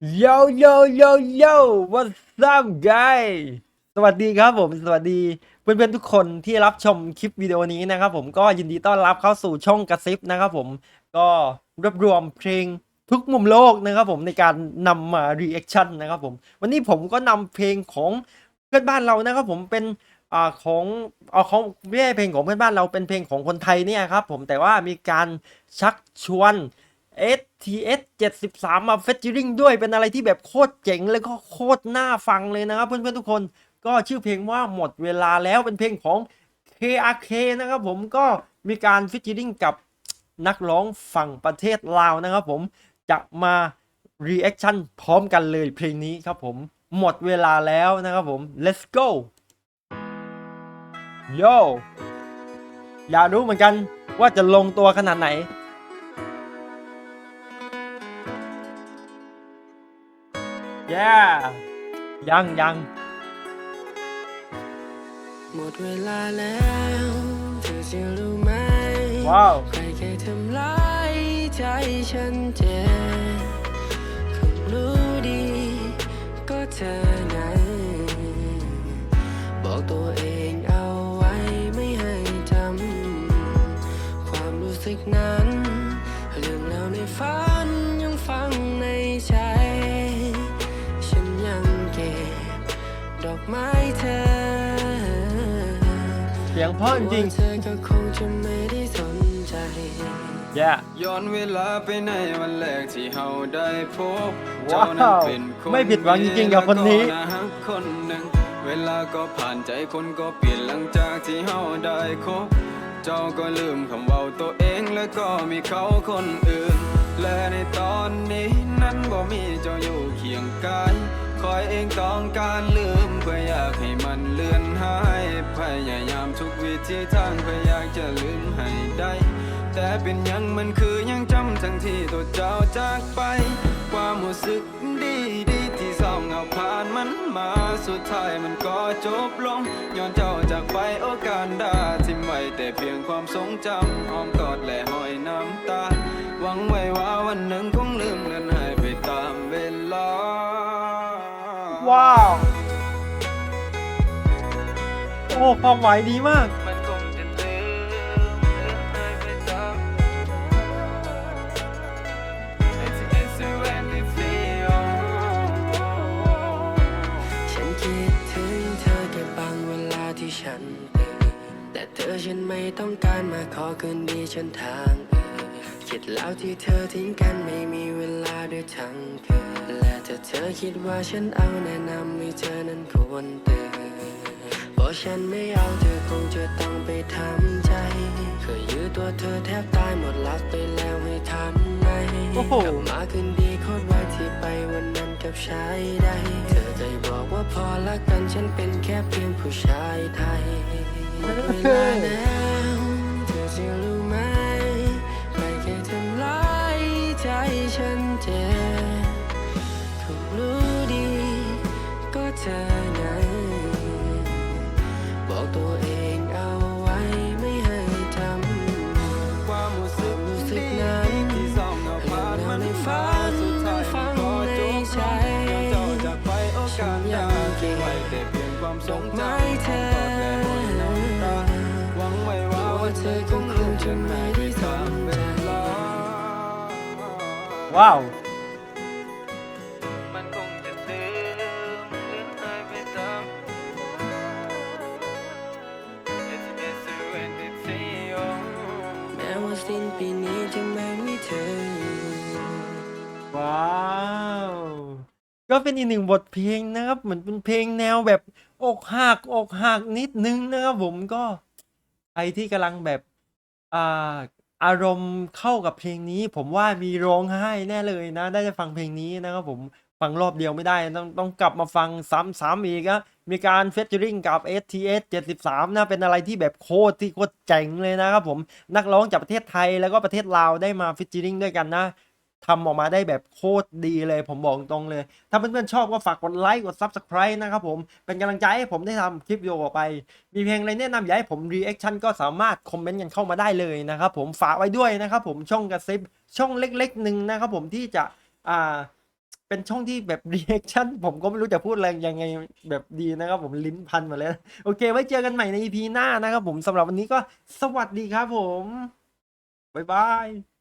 Yo yo yo yo what's up guy สวัสดีครับผม สวัสดีเพื่อนๆทุกคนที่รับชมคลิปวิดีโอนี้นะครับผมก็ยินดีต้อนรับเข้าสู่ช่องกระซิบนะครับผมก็รวบรวมเพลงทุกมุมโลกนะครับผมในการนำมา reaction นะครับผม วันนี้ผมก็นำเพลงของเพื่อนบ้านเรานะครับผมเป็นอ่าของเอาของไม่ใช่เพลงของเพื่อนบ้านเราเป็นเพลงของคนไทยเนี่ยครับผมแต่ว่ามีการชักชวน STS 73 มาเฟเจอริงด้วยเป็นอะไรที่แบบโคตรเจ๋งแล้วก็โคตรน่าฟังเลยนะครับเพื่อนๆทุกคนก็ชื่อเพลงว่าหมดเวลาแล้วเป็นเพลงของ KRK นะครับผมก็มีการฟิชเจอริงกับนักร้องฝั่งประเทศลาวนะครับผมจะมา reaction พร้อมกันเลยเพลงนี้ครับผมหมดเวลาแล้วนะครับผม let's go yo อยากรู้เหมือนกันว่าจะลงตัวขนาดไหน yeah ยังยังหมดเวลาแล้วเธอจะรู้ไหมว้าวใครเคยทำร้ายใจฉันเจ็บคงรู้ดีก็เธอ ไม้เธอเสียงเพราะจริงเธอก็คงจะไม่ได้สนใจๆ yeah ย้อนเวลาไปในวันแรกที่เฮาได้พบว้าวเจ้านั้นเป็นคนไม่ผิดหวังจริงๆกับคนนี้ แล้วก็าฮักคนหนึ่งเวลาก็ผ่านใจคนก็เปลี่ยนหลังจากที่เฮาได้คบเจ้าก็ลืมคำเว้าตัวเองแล้วก็มีเขาคนอื่น และในตอนนี้นั้นบ่มีเจ้าอยู่เคียงกายคอยเองต้องการลืมเพื่ออยากให้มันเลือนหายพยายามทุกวิธีทางเพื่ออยากจะลืมให้ได้ แต่เป็นยังมันคือยังจำทั้งที่ตัวเจ้าจากไป ความรู้สึกดีดีที่เศร้าเงาผ่านมันมาสุดท้ายมันก็จบลงย้อนเจ้าจากไปโอกาสดาที่ไม่แต่เพียงความทรงจำอ้อมกอดและหอยน้ำตา หวังไว้ว่าวันหนึ่งคงลืมเลือนหายไปตามเวลา ว้าว โอ้ความหมายดีมาก มันคงจะลืมเลือนหายไปตาม It's it's when we feel ฉันคิดถึงเธอแค่บางเวลาที่ฉันตื่นแต่เธอฉันไม่ต้องการมาขอคืนดีฉันทางอื่นคิดแล้วที่เธอทิ้งกันไม่มีเวลาด้วยทั้งคืนและถ้าเธอคิดว่าฉันเอาแนะนำให้เธอนั้นควรตื่น เพราะฉันไม่เอาเธอคงจะต้องไปทำใจ เคยยื้อตัวเธอแทบตายหมดรักไปแล้วให้ทำไงโอ้โห กลับมาคืนดีโคตรไวที่ไปวันนั้นกับชายใดเธอเคยบอกว่าพอละกันฉันเป็นแค่เพียงผู้ชายไทยหมดเวลาแล้วเธอจะรู้ ไปโอกาสดาที่ไว้แต่เพียงความทรงจำไม้เธอน้ำตาหวังไว้ว่าวันเธอคงคงจะไม่ได้ตามเวลาว้าวมันคงจะลืมเลือนหายไปตาม It's it's when it's you แม้ว่าสิ้นปีนี้จะ ก็เป็นอีกหนึ่งบทเพลงนะครับเหมือนเป็นเพลงแนวแบบอกหักอกหักนิดนึงนะครับผมก็ใครที่กำลังแบบอ่าอารมณ์เข้ากับเพลงนี้ ผมว่ามีร้องไห้แน่เลยนะ ได้จะฟังเพลงนี้นะครับผมฟังรอบเดียวไม่ได้ต้องต้องกลับมาฟังซ้ำๆอีกอะมีการเฟเจอริงกับ STS 73 นะเป็นอะไรที่แบบโคตรที่โคตรเจ๋งเลยนะครับผมนักร้องจากประเทศไทยแล้วก็ประเทศลาวได้มาฟิชเจอริงด้วยกันนะ ทำออกมาได้แบบโคตรดีเลยผมบอกตรงเลย ถ้าเพื่อนๆชอบก็ฝากกดไลค์กด Subscribe นะครับผมเป็นกำลังใจให้ผมได้ทำคลิปวิดีโอออกไป มีเพลงอะไรแนะนำอยากให้ผม reaction ก็สามารถคอมเมนต์กันเข้ามาได้เลยนะครับผมฝากไว้ด้วยนะครับผมช่องกระซิบช่องเล็กๆหนึ่งนะครับผมที่จะอ่าเป็นช่องที่แบบรีแอคชั่นผมก็ไม่รู้จะพูดอะไรยังไงแบบดีนะครับผมลิ้นพันหมาแล้ว โอเค ไว้เจอกันใหม่ใน EP หน้านะครับผมสำหรับวันนี้ก็สวัสดีครับผม บ๊ายบาย